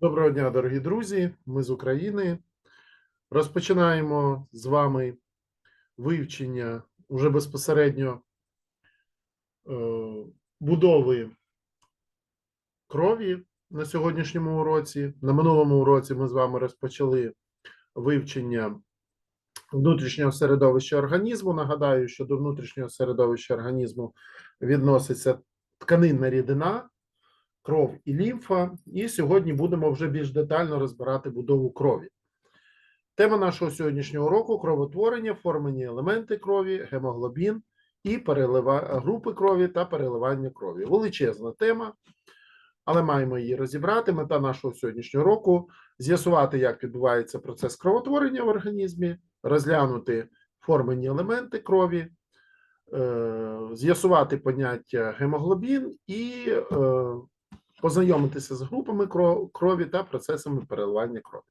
Доброго дня, дорогі друзі. Ми з України. Розпочинаємо з вами вивчення уже безпосередньо е, будови крові на сьогоднішньому уроці. На минулому уроці ми з вами розпочали вивчення внутрішнього середовища організму. Нагадаю, що до внутрішнього середовища організму відноситься тканинна рідина, кров і лімфа. І сьогодні будемо вже більш детально розбирати будову крові. Тема нашого сьогоднішнього уроку кровотворення, формені елементи крові, гемоглобін і перелива... групи крові та переливання крові. Величезна тема, але маємо її розібрати. Мета нашого сьогоднішнього року з'ясувати, як відбувається процес кровотворення в організмі, розглянути формені елементи крові, е, з'ясувати поняття гемоглобін і е, познайомитися з групами крові та процесами переливання крові.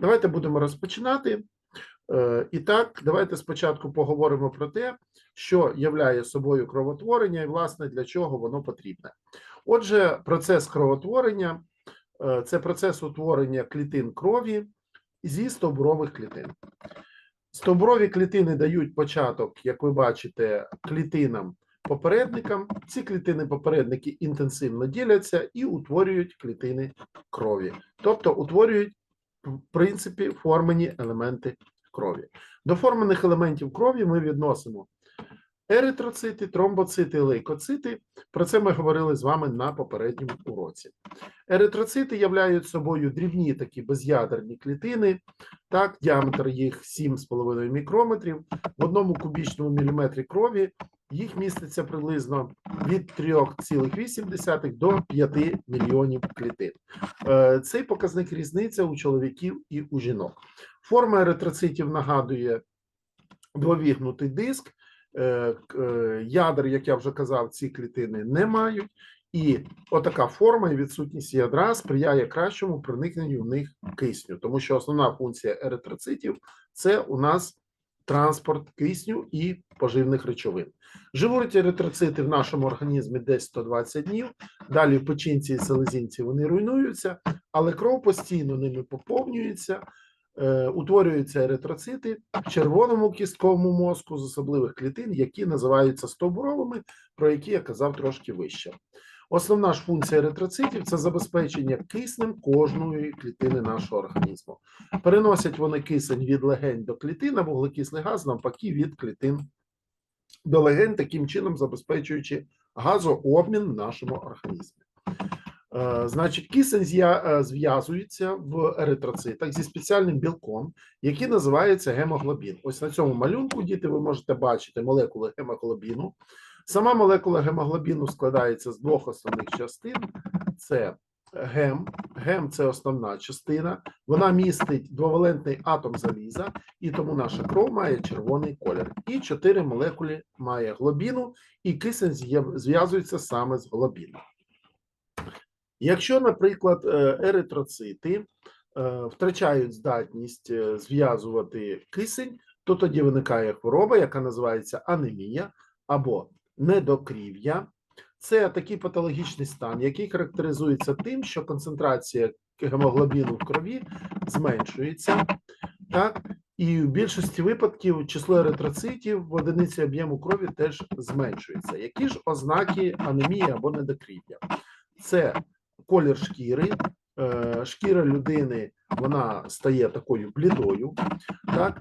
Давайте будемо розпочинати. Е, І так, давайте спочатку поговоримо про те, що являє собою кровотворення і, власне, для чого воно потрібне. Отже, процес кровотворення е, це процес утворення клітин крові зі стовбурових клітин. Стовбурові клітини дають початок, як ви бачите, клітинам попередникам. Ці клітини попередники інтенсивно діляться і утворюють клітини крові, тобто утворюють в принципі формені елементи крові. До формених елементів крові ми відносимо еритроцити, тромбоцити, лейкоцити. Про це ми говорили з вами на попередньому уроці. Еритроцити являють собою дрібні такі без'ядерні клітини. Так, діаметр їх 7,5 мікрометрів. В одному кубічному міліметрі крові їх міститься приблизно від 3,8 до 5 мільйонів клітин. Е, Цей показник різниця у чоловіків і у жінок. Форма еритроцитів нагадує двовігнутий диск. Е, е, Ядер, як я вже казав, ці клітини не мають. І отака форма і відсутність ядра сприяє кращому проникненню в них кисню, тому що основна функція еритроцитів це у нас транспорт кисню і поживних речовин. Живуть еритроцити в нашому організмі десь 120 днів. Далі в печінці і селезінці вони руйнуються, але кров постійно ними поповнюється. Е, утворюються еритроцити в червоному кістковому мозку з особливих клітин, які називаються стовбуровими, про які я казав трошки вище. Основна ж функція еритроцитів це забезпечення киснем кожної клітини нашого організму. Переносять вони кисень від легень до клітин, а вуглекислий газ навпаки від клітин до легень, таким чином забезпечуючи газообмін в нашому організмі. Е, Значить, кисень е, зв'язується в еритроцитах зі спеціальним білком, який називається гемоглобін. Ось на цьому малюнку, діти, ви можете бачити молекули гемоглобіну. Сама молекула гемоглобіну складається з двох основних частин: це гем. Гем це основна частина. Вона містить двовалентний атом заліза, і тому наша кров має червоний колір. І чотири молекули має глобіну, і кисень зв'язується саме з глобіном. Якщо, наприклад, е, еритроцити е, втрачають здатність е, зв'язувати кисень, то тоді виникає хвороба, яка називається анемія або недокрів'я. Це такий патологічний стан, який характеризується тим, що концентрація гемоглобіну в крові зменшується, так, і в більшості випадків число еритроцитів в одиниці об'єму крові теж зменшується. Які ж ознаки анемії або недокрів'я? Це колір шкіри. е, Шкіра людини вона стає такою блідою. Так?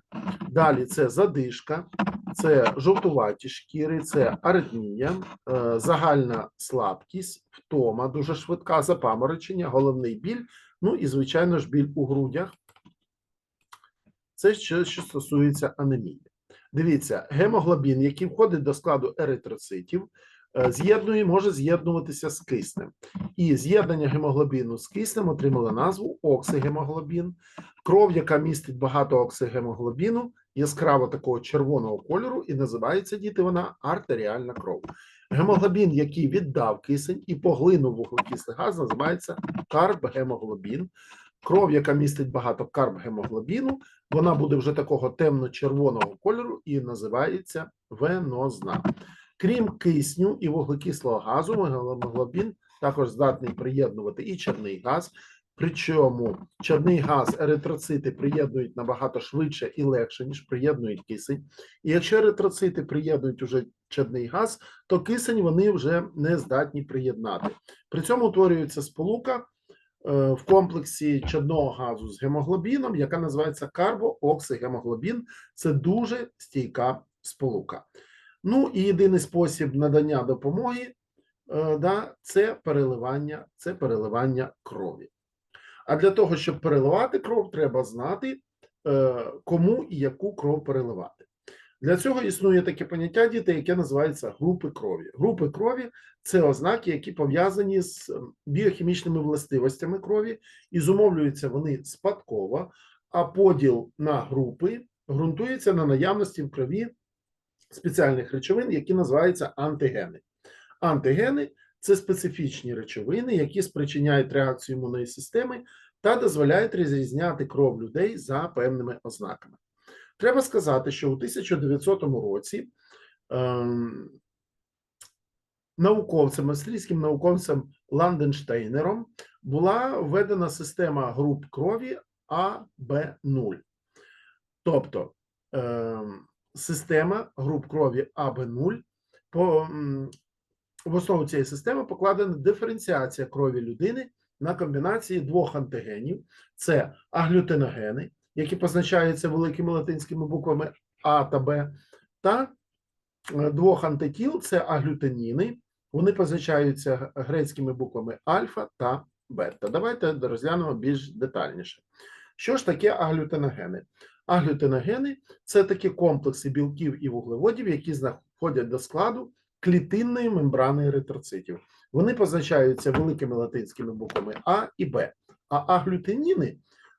Далі це задишка, це жовтуваті шкіри, це аритмія, е, загальна слабкість, втома дуже швидка, запаморочення, головний біль, ну і, звичайно ж, біль у грудях. Це що, що стосується анемії. Дивіться, гемоглобін, який входить до складу еритроцитів, з'єднує, може з'єднуватися з киснем. І з'єднання гемоглобіну з киснем отримало назву оксигемоглобін. Кров, яка містить багато оксигемоглобіну, яскраво такого червоного кольору, і називається діти вона артеріальна кров. Гемоглобін, який віддав кисень і поглинув вуглекислий газ, називається карбгемоглобін. Кров, яка містить багато карбгемоглобіну, вона буде вже такого темно-червоного кольору і називається венозна. Крім кисню і вуглекислого газу, гемоглобін також здатний приєднувати і чорний газ, Причому чадний газ еритроцити приєднують набагато швидше і легше, ніж приєднують кисень. І якщо еритроцити приєднують уже чадний газ, то кисень вони вже не здатні приєднати. При цьому утворюється сполука е, в комплексі чадного газу з гемоглобіном, яка називається карбооксигемоглобін. Це дуже стійка сполука. Ну і єдиний спосіб надання допомоги е, да, це переливання, це переливання крові. А для того, щоб переливати кров, треба знати, е, кому і яку кров переливати. Для цього існує таке поняття дітей, яке називається групи крові. Групи крові це ознаки, які пов'язані з біохімічними властивостями крові, і зумовлюються вони спадково, а поділ на групи ґрунтується на наявності в крові спеціальних речовин, які називаються антигени. Антигени це специфічні речовини, які спричиняють реакцію імунної системи та дозволяють розрізняти кров людей за певними ознаками. Треба сказати, що у 1900 році ем, науковцем, австрійським науковцем Ланденштейнером була введена система груп крові АБ0. Тобто ем, система груп крові АБ0 по, в основу цієї системи покладена диференціація крові людини на комбінації двох антигенів: це аглютиногени, які позначаються великими латинськими буквами А та Б, та е, двох антитіл це аглютиніни. Вони позначаються грецькими буквами альфа та бета. Давайте розглянемо більш детальніше. Що ж таке аглютиногени? Аглютиногени це такі комплекси білків і вуглеводів, які знаходять до складу клітинної мембрани еритроцитів. Вони позначаються великими латинськими буквами А і Б. А аглютиніни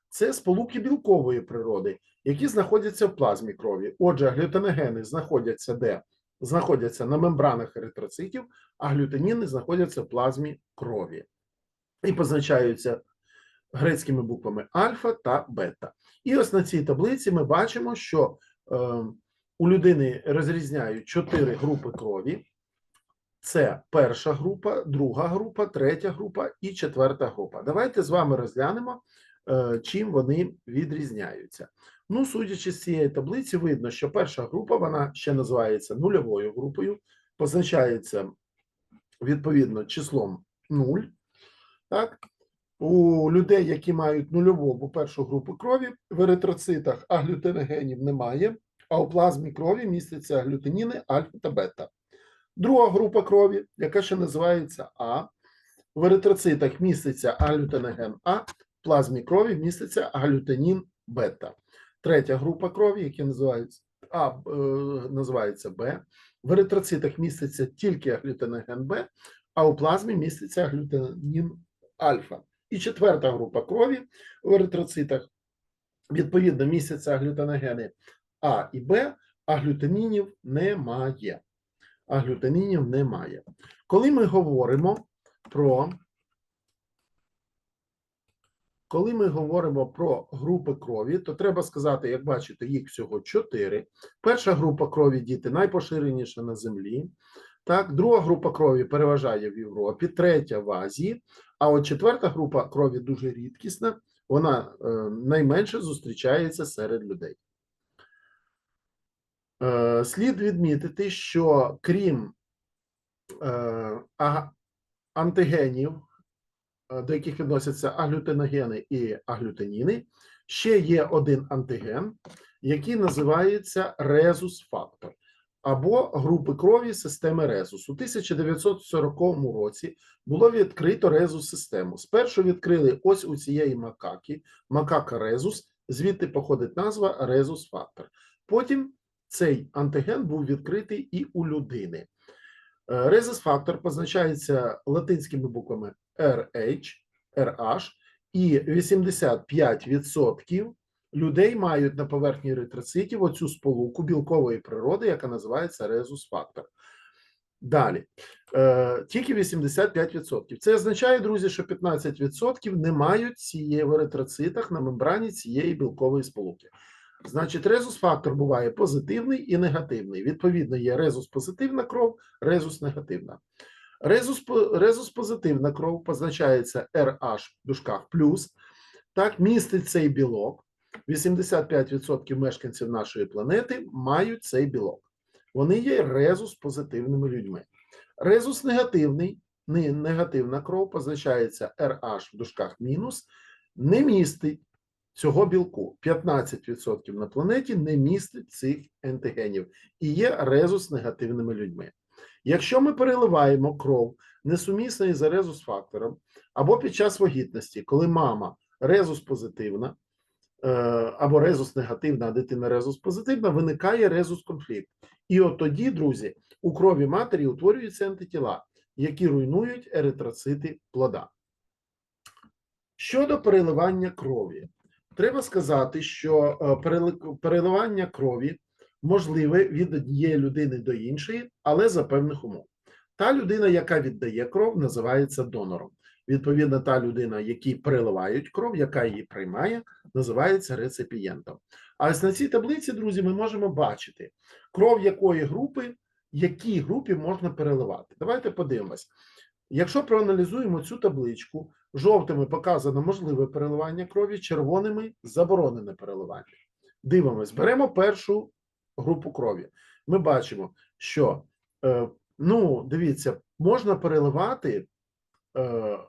це сполуки білкової природи, які знаходяться в плазмі крові. Отже, аглютиногени знаходяться де? Знаходяться на мембранах еритроцитів, а глютиніни знаходяться в плазмі крові і позначаються грецькими буквами альфа та бета. І ось на цій таблиці ми бачимо, що е, у людини розрізняють чотири групи крові. Це перша група, друга група, третя група і четверта група. Давайте з вами розглянемо, е, чим вони відрізняються. Ну, судячи з цієї таблиці, видно, що перша група вона ще називається нульовою групою, позначається відповідно числом 0. Так? У людей, які мають нульову або першу групу крові, в еритроцитах аглютиногенів немає, а у плазмі крові містяться аглютиніни, альфа та бета. Друга група крові, яка ще називається А. В еритроцитах міститься аглютиноген А, в плазмі крові міститься аглютинін бета. Третя група крові, яка називається А, е, називається Б. В еритроцитах міститься тільки аглютиноген Б, а у плазмі міститься аглютинін альфа. І четверта група крові в еритроцитах відповідно містяться аглютиногени А і Б, а глютамінів немає. А глютамінів немає. Коли ми говоримо про коли ми говоримо про групи крові, то треба сказати, як бачите, їх всього чотири. Перша група крові діти найпоширеніша на землі. Так, друга група крові переважає в Європі, третя в Азії, а от четверта група крові дуже рідкісна, вона е, найменше зустрічається серед людей. Е, слід відмітити, що крім е, антигенів, до яких відносяться аглютиногени і аглютиніни, ще є один антиген, який називається резус-фактор або групи крові системи резус. У 1940 році було відкрито резус-систему. Спершу відкрили ось у цієї макаки, макака резус, звідти походить назва резус-фактор. Потім цей антиген був відкритий і у людини. Резус-фактор позначається латинськими буквами RH, RH, і 85% людей мають на поверхні еритроцитів оцю сполуку білкової природи, яка називається резус-фактор. Далі, е, тільки 85%. Це означає, друзі, що 15% не мають цієї в еритроцитах на мембрані цієї білкової сполуки. Значить, резус-фактор буває позитивний і негативний. Відповідно, є резус-позитивна кров, резус-негативна. Резус, резус-позитивна кров позначається RH в дужках плюс, так, містить цей білок. 85% мешканців нашої планети мають цей білок. Вони є резус-позитивними людьми. Резус негативний, не- негативна кров позначається RH в дужках мінус, не містить цього білку. 15% на планеті не містить цих ентигенів і є резус-негативними людьми. Якщо ми переливаємо кров несумісної за резус-фактором або під час вагітності, коли мама резус-позитивна, е, або резус негативна, а дитина резус позитивна, виникає резус конфлікт. І от тоді, друзі, у крові матері утворюються антитіла, які руйнують еритроцити плода. Щодо переливання крові, треба сказати, що е, переливання крові можливе від однієї людини до іншої, але за певних умов. Та людина, яка віддає кров, називається донором. Відповідно, та людина, якій переливають кров, яка її приймає, називається реципієнтом. А ось на цій таблиці, друзі, ми можемо бачити кров якої групи, якій групі можна переливати. Давайте подивимось. Якщо проаналізуємо цю табличку, жовтими показано можливе переливання крові, червоними заборонене переливання. Дивимось, беремо першу групу крові. Ми бачимо, що е, ну, дивіться, можна переливати е,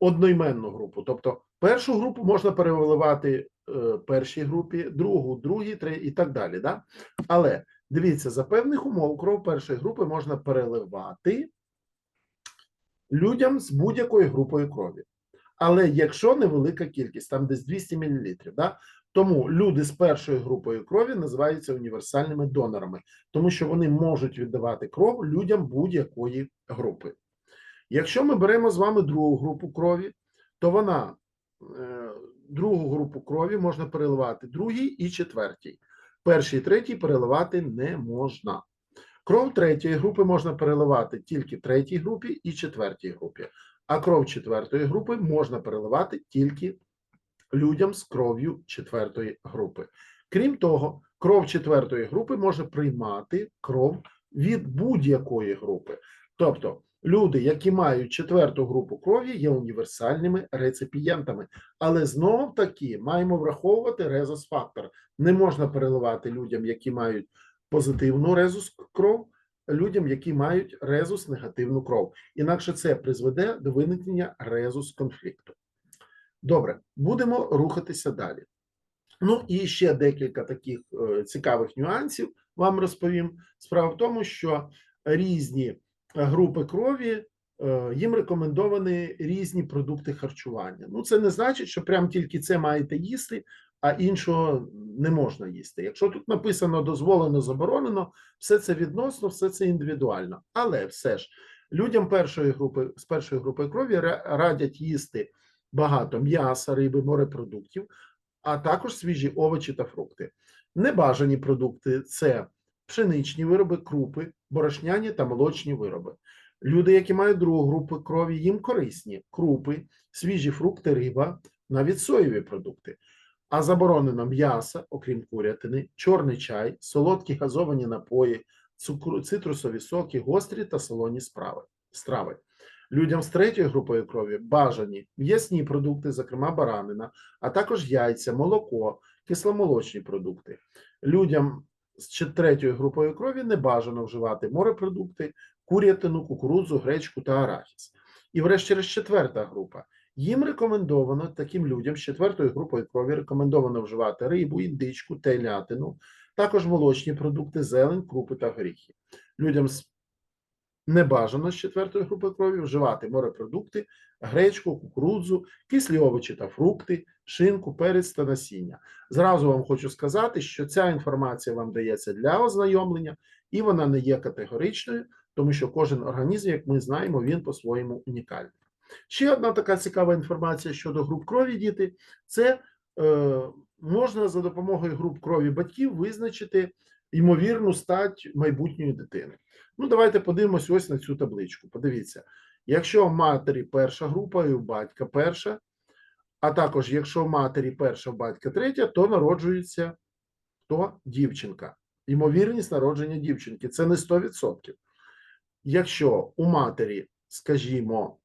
одноіменну групу. Тобто першу групу можна переливати е, першій групі, другу, другій, третій і так далі. Да? Але дивіться, за певних умов кров першої групи можна переливати людям з будь-якою групою крові. Але якщо невелика кількість, там десь 200 мл, да? тому люди з першою групою крові називаються універсальними донорами, тому що вони можуть віддавати кров людям будь-якої групи. Якщо ми беремо з вами другу групу крові, то вона е, другу групу крові можна переливати другій і четвертій. Першій і третій переливати не можна. Кров третьої групи можна переливати тільки третій групі і четвертій групі, а кров четвертої групи можна переливати тільки людям з кров'ю четвертої групи. Крім того, кров четвертої групи може приймати кров від будь-якої групи. Тобто люди, які мають четверту групу крові, є універсальними реципієнтами. Але знову таки маємо враховувати резус-фактор. Не можна переливати людям, які мають позитивну резус кров, людям, які мають резус негативну кров. Інакше це призведе до виникнення резус конфлікту. Добре, будемо рухатися далі. Ну і ще декілька таких е, цікавих нюансів вам розповім. Справа в тому, що різні групи крові е, їм рекомендовані різні продукти харчування. Ну, це не значить, що прям тільки це маєте їсти, а іншого не можна їсти. Якщо тут написано дозволено, заборонено, все це відносно, все це індивідуально. Але все ж людям першої групи з першої групи крові радять їсти багато м'яса, риби, морепродуктів, а також свіжі овочі та фрукти. Небажані продукти це пшеничні вироби, крупи, борошняні та молочні вироби. Люди, які мають другу групу крові, їм корисні крупи, свіжі фрукти, риба, навіть соєві продукти. А заборонено м'ясо, окрім курятини, чорний чай, солодкі газовані напої, цукру, цитрусові соки, гострі та солоні справи, страви. Людям з третьою групою крові бажані м'ясні продукти, зокрема баранина, а також яйця, молоко, кисломолочні продукти. Людям з третьою групою крові не бажано вживати морепродукти, курятину, кукурудзу, гречку та арахіс. І врешті-решт четверта група. Їм рекомендовано таким людям з четвертою групою крові рекомендовано вживати рибу, індичку, телятину, також молочні продукти, зелень, крупи та горіхи. Людям з не бажано з четвертої групи крові вживати морепродукти, гречку, кукурудзу, кислі овочі та фрукти, шинку, перець та насіння. Зразу вам хочу сказати, що ця інформація вам дається для ознайомлення, і вона не є категоричною, тому що кожен організм, як ми знаємо, він по-своєму унікальний. Ще одна така цікава інформація щодо груп крові діти це е, можна за допомогою груп крові батьків визначити ймовірну стать майбутньої дитини. Ну, давайте подивимось ось на цю табличку. Подивіться, якщо матері перша група і у батька перша, а також якщо матері перша, батька третя, то народжується хто? Дівчинка. Ймовірність народження дівчинки це не 100%. якщо у матері, скажімо,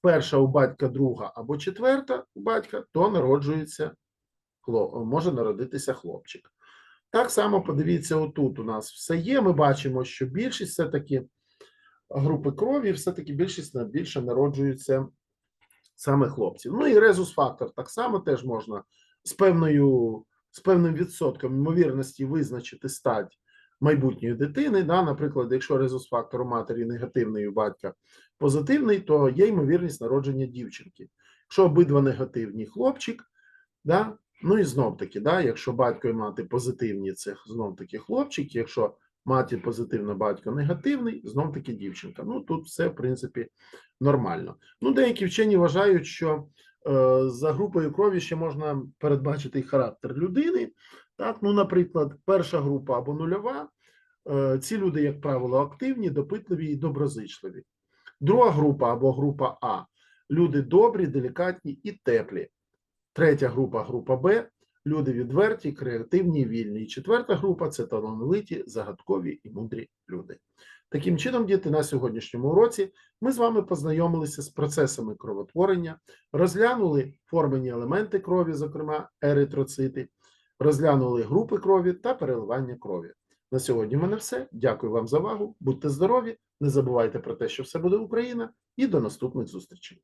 перша у батька, друга або четверта у батька, то народжується може народитися хлопчик. Так само подивіться, отут у нас все є. Ми бачимо, що більшість все-таки групи крові, все-таки більшість більше народжуються саме хлопців. Ну і резус-фактор так само теж можна з певною з певним відсотком ймовірності визначити стать майбутньої дитини. Да? Наприклад, якщо резус-фактор у матері негативний, у батька позитивний, то є ймовірність народження дівчинки. Якщо обидва негативні хлопчик, да? ну і знов таки, да? якщо батько і мати позитивні, це знов таки хлопчик, якщо матір позитивна, батько негативний, знов таки дівчинка. Ну тут все, в принципі, нормально. Ну, деякі вчені вважають, що е, за групою крові ще можна передбачити характер людини. Так, ну, наприклад, перша група або нульова. е, Ці люди, як правило, активні, допитливі і доброзичливі. Друга група або група А люди добрі, делікатні і теплі. Третя група група Б люди відверті, креативні, вільні. І четверта група це талановиті, загадкові і мудрі люди. Таким чином, діти, на сьогоднішньому уроці ми з вами познайомилися з процесами кровотворення, розглянули формені елементи крові, зокрема еритроцити, розглянули групи крові та переливання крові. На сьогодні в мене все. Дякую вам за увагу. Будьте здорові, не забувайте про те, що все буде Україна, і до наступних зустрічей.